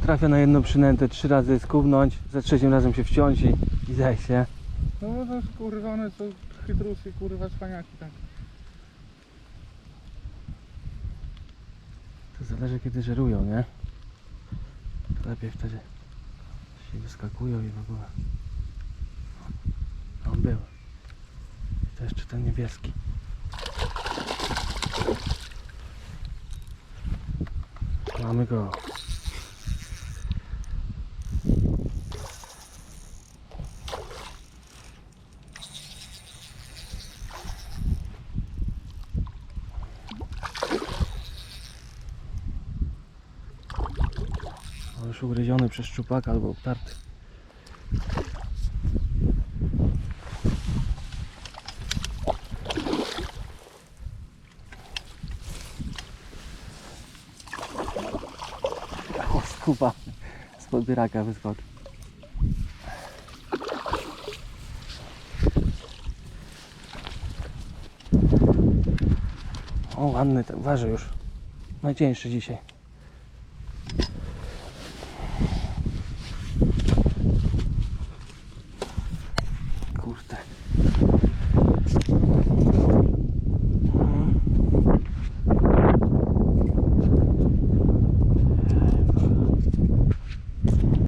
trafia na jedną przynętę, trzy razy skubnąć, za trzecim razem się wciąć i, i zejść, nie? No to jest, kurwa, one są chytrusy, kurwa, cwaniaki, tak. To zależy kiedy żerują, nie? Lepiej wtedy się wyskakują i w ogóle. On był. I to jeszcze ten niebieski. Mamy go. On już ugryziony przez szczupaka albo obtarty. O, skupa z podbieraka wyskoczył. O, ładny, waży już. Najcieńszy dzisiaj.